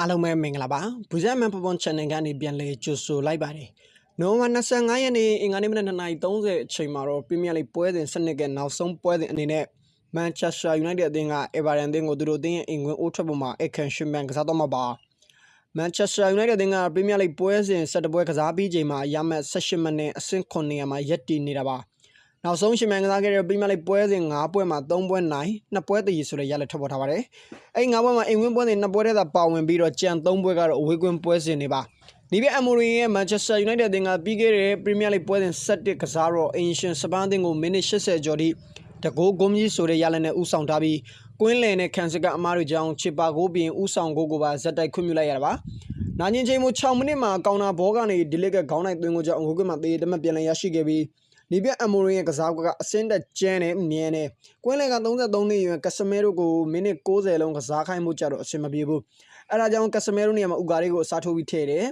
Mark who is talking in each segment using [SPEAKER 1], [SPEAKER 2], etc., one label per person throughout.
[SPEAKER 1] အားလုံးပဲမင်္ဂလာပါဘူဇက်မန်ပပွန် channel ကနေပြန်လဲကြိုဆိုလိုက်ပါတယ်နိုဝင်ဘာ25ရက်နေ့အင်္ဂါနေ့မနက်2:30အချိန်မှာတော့ပရီးမီးယားလိဂ်ပွဲစဉ်စနစ်ကနောက်ဆုံးပွဲစဉ်အနေနဲ့မန်ချက်စတာယူနိုက်တက်အသင်းကအေဗာရန်အသင်းကိုသူတို့အသင်းရဲ့အိမ်ဝင်အိုးထွက်ပေါ်မှာအခန့်ရှင်မန်ကစားတော့မှာပါမန်ချက်စတာယူနိုက်တက်အသင်းကပရီးမီးယားလိဂ်ပွဲစဉ်7ပွဲကစားပြီးချိန်မှာရမှတ်18မိနစ်အဆင့်9နေရာမှာရပ်တည်နေတာပါ နောက်ဆုံးရှင်မန်ကစားခဲ့တဲ့ပရီးမီးယားလိဂ်ပွဲစဉ်9ပွဲမှာ3ပွဲနိုင်2ပွဲတည်ဆိုတဲ့ရလဒ်ထွက်ပေါ်ထားပါတယ်။အဲဒီ9ပွဲမှာအိမ်ဝင်ပွဲစဉ်2ပွဲတည်းသာပါဝင်ပြီးတော့ကြံ3ပွဲကတော့အဝေးကွင်းပွဲစဉ်တွေပါ။ဒီပြအမိုရီရဲ့ Manchester United အသင်းကပြီးခဲ့တဲ့ Premier League ပွဲစဉ်7ကစားတော့အင်ရှင်စပန်းအသင်းကိုမိနစ်80ကျော်ထိတကိုးဂုံးကြီးဆိုတဲ့ရလဒ်နဲ့ဥဆောင်ထားပြီးကွင်းလယ်နဲ့ခံစစ်ကအမားတွေကြောင့်ချစ်ပါကိုပြင်ဥဆောင်ကိုကိုပါဇက်တိုက်ခွင့်ပြုလိုက်ရတာပါ။နာညင်ချိန်မှု6မိနစ်မှာကောင်နာဘောကနေဒီလက်ကခေါင်းနိုင်သွင်းကိုကြောင့်အဝေးကွင်းမှာတေးတမတ်ပြန်လည်ရရှိခဲ့ပြီး နီပြအမိုရင်ရဲ့ကစားကွက်ကအစင်းတက်ကျန်းနဲ့မြဲနဲ့ကွင်းလက်က33နှစ်အရွယ်ကစမဲတို့ကိုမိနစ်60လုံးကစားခိုင်းမှုကြတော့အဆင်မပြေဘူးအဲဒါကြောင့်ကစမဲတို့နေရာမှာဥကာရီကိုအစားထိုးပြီးထည့်တယ်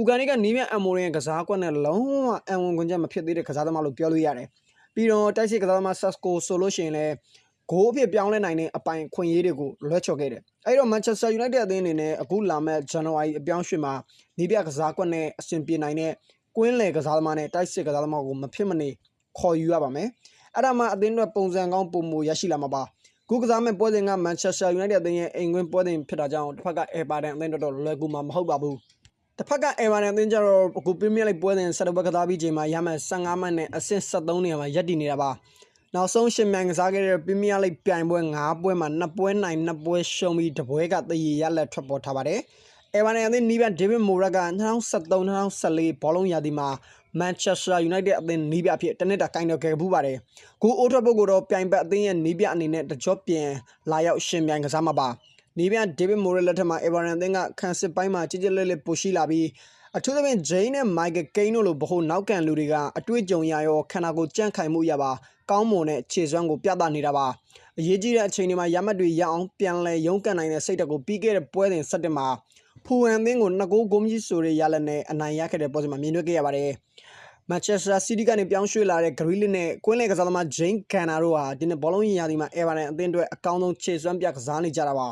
[SPEAKER 1] ဥကာရီကနီပြအမိုရင်ရဲ့ကစားကွက်နဲ့လုံးဝအံဝင်ခွင့်ချက်မဖြစ်သေးတဲ့ကစားသမားလို့ပြောလို့ရတယ်ပြီးတော့တိုက်စစ်ကစားသမားဆက်စကိုဆိုလို့ရှိရင်လည်းဂိုးအဖြစ်ပြောင်းလဲနိုင်တဲ့အပိုင်ခွင့်ရေးတွေကိုလွှဲချော်ခဲ့တယ်။အဲဒီတော့ Manchester United အသင်းအနေနဲ့အခုလာမဲ့ January အပြောင်းရွှေ့မှာနီးပြကစားကွက်နဲ့အဆင်ပြေနိုင်တဲ့ကွင်းလယ်ကစားသမားနဲ့တိုက်စစ်ကစားသမားကိုမဖြစ်မနေ ခေါ်ယူရပါမယ်။အဲ့ဒါမှအသင်းအတွက်ပုံစံကောင်းပုံမူရရှိလာမှာပါ။ခုကစားမဲ့ပွဲစဉ်က Manchester United အသင်းရဲ့အိမ်ဝင်ပွဲစဉ်ဖြစ်တာကြောင့်တစ်ဖက်က Everton အသင်းတော်တော်လွယ်ကူမှာမဟုတ်ပါဘူး။တစ်ဖက်က Everton အသင်းကျတော့အခု Premier League ပွဲစဉ်ဆက်တော့ကစားပြီးချိန်မှာရမှန်15မှတ်နဲ့အဆင့်73နေရာမှာရပ်တည်နေတာပါ။နောက်ဆုံးရှင်မြန်ကစားခဲ့တဲ့ Premier League ပြိုင်ပွဲ9ပွဲမှာ2ပွဲနိုင်2ပွဲရှုံးပြီးတပွဲကတည်ရလက်ထွက်ပေါ်ထားပါတယ်။ Everton အသင်းနီးပန်ဒေးဗစ်မိုရက်က2013-2014ဘောလုံးရာသီမှာ Manchester United အသင်းနီးပြအဖြစ်တနစ်တာကင်တော်ခဲ့ပူးပါတယ်။ကိုအိုးထွက်ပုတ်ကိုတော့ပြိုင်ဘက်အသင်းရဲ့နီးပြအနေနဲ့တကြော့ပြန်လာရောက်ရှင်ပြိုင်ကစားမှာပါ။နီးပြဒေးဗစ်မိုရက်လက်ထက်မှာ Everton အသင်းကခန်းစစ်ပိုင်းမှာကြည်ကြဲလေးလေးပိုရှိလာပြီးအထူးသဖြင့် Jane နဲ့ Michael Kane တို့လိုဗဟိုနောက်ကန်လူတွေကအတွေ့အကြုံရရောခန္ဓာကိုယ်ကြန့်ခိုင်မှုရပါကောင်းမွန်တဲ့ခြေစွမ်းကိုပြသနေတာပါအရေးကြီးတဲ့အချိန်တွေမှာရမတ်တွေရအောင်ပြန်လဲရုန်းကန်နိုင်တဲ့စိတ်ဓာတ်ကိုပြီးခဲ့တဲ့ပွဲစဉ်7မှာ ဖူဟန်သင်းကိုနှစ်ဂိုးဂိုးကြီးဆိုတဲ့ရလက်နဲ့အနိုင်ရခဲ့တဲ့ပွဲစဉ်မှာမြင်တွေ့ခဲ့ရပါတယ်မန်ချက်စတာစီးတီးကနေပြောင်းရွှေ့လာတဲ့ဂရီလစ်နဲ့ကွင်းလယ်ကစားသမားဂျိန်းကန်နာတို့ဟာဒီနေ့ဘောလုံးရာသီမှာအေဗာတန်အသင်းအတွက်အကောင်းဆုံးခြေစွမ်းပြကစားနေကြတာပါ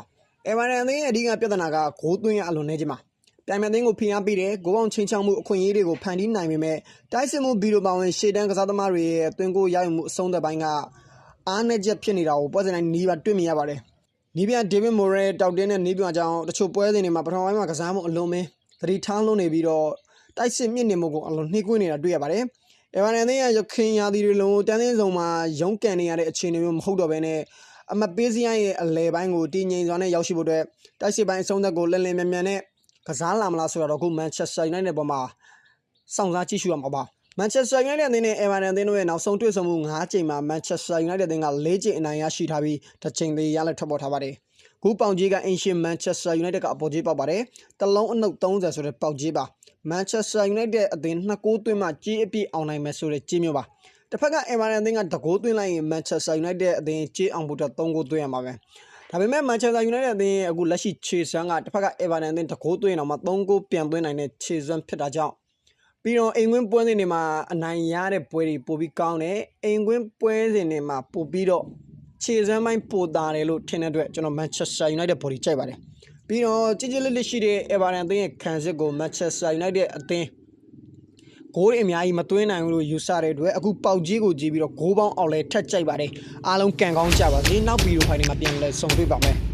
[SPEAKER 1] အေဗာတန်အသင်းရဲ့အဓိကပြဿနာကဂိုးသွင်းရအလွန်နေခြင်းပါတိုင်မန်သင်းကိုဖိအားပေးတယ်ဂိုးပေါင်းချင်းချောင်းမှုအခွင့်အရေးတွေကိုဖန်တီးနိုင်ပေမဲ့တိုက်စစ်မှုဘီလိုပါဝင်ရှေ့တန်းကစားသမားတွေရဲ့အတွင်းကိုရယူမှုအဆုံးသက်ပိုင်းကအားနည်းချက်ဖြစ်နေတာကိုပွဲစဉ်တိုင်းနီးပါတွေ့မြင်ရပါတယ် နီးပြဒေးဗစ်မိုရဲတောက်တင်းနဲ့နီးပြအကြောင်းတချို့ပွဲစဉ်တွေမှာပထမပိုင်းမှာကစားမှုအလုံးမင်းသတိထားလုံးနေပြီးတော့တိုက်စစ်မြင့်နေမှုကိုအလွန်နှိမ့်ကွင်းနေတာတွေ့ရပါတယ်။အေဗာန်သင်းရဲ့ရခင်ရာသီတွေလုံးတန်းသင်းဆောင်မှာရုန်းကန်နေရတဲ့အခြေအနေမျိုးမဟုတ်တော့ဘဲနဲ့အမပေးစရိုင်းရဲ့အလဲပိုင်းကိုတည်ငြိမ်စွာနဲ့ရောက်ရှိဖို့အတွက်တိုက်စစ်ပိုင်းအဆုံးသက်ကိုလည်လည်မြန်မြန်နဲ့ကစားလာမလားဆိုတော့အခု Manchester United ပေါ်မှာစောင့်စားကြည့်ရှုရမှာပါ။ Manchester United အသင်းနဲ့ Everton အသင်းတို့ရဲ့နောက်ဆုံးတွေ့ဆုံမှု၅ချိန်မှာ Manchester United အသင်းက၄ချိန်အနိုင်ရရှိထားပြီးတစ်ချိန်သေးရလက်ထွက်ပေါ်ထားပါတယ်။ခုပေါင်ကြီးကအင်ရှင် Manchester United ကအပေါ်ကြီးပေါက်ပါတယ်။တလုံးအနုပ်30ဆိုတဲ့ပေါက်ကြီးပါ။ Manchester United အသင်းနှစ်ကိုးသွင်းမှကြီးအပြည့်အောင်နိုင်မယ်ဆိုတဲ့ကြီးမျိုးပါ။တစ်ဖက်က Everton အသင်းကတကိုးသွင်းလိုက်ရင် Manchester United အသင်းကြီးအောင်ဖို့အတွက်3ကိုးသွင်းရမှာပဲ။ဒါပေမဲ့ Manchester United အသင်းအခုလက်ရှိခြေစွမ်းကတစ်ဖက်က Everton အသင်းတကိုးသွင်းအောင်မှ3ကိုးပြန်သွင်းနိုင်တဲ့ခြေစွမ်းဖြစ်တာကြောင့် ပြီးတော့အိမ်ကွင်းပွဲစဉ်တွေမှာအနိုင်ရတဲ့ပွဲတွေပိုပြီးကောင်းတယ်အိမ်ကွင်းပွဲစဉ်တွေမှာပိုပြီးတော့ခြေစွမ်းပိုင်းပိုတာတယ်လို့ထင်တဲ့အတွက်ကျွန်တော် Manchester United ဘော်ဒီကြိုက်ပါတယ်ပြီးတော့ကြည်ကြည်လေးလေးရှိတဲ့ Everton အသင်းရဲ့ခံစစ်ကို Manchester United အသင်းဂိုးတွေအများကြီးမသွင်းနိုင်ဘူးလို့ယူဆတဲ့အတွက်အခုပေါက်ကြီးကိုကြည့်ပြီးတော့ဂိုးပေါင်းအောင်လဲထက်ကြိုက်ပါတယ်အားလုံးကန်ကောင်းကြပါစေနောက်ဗီဒီယိုဖိုင်တွေမှာပြန်လဲဆုံတွေ့ပါမယ်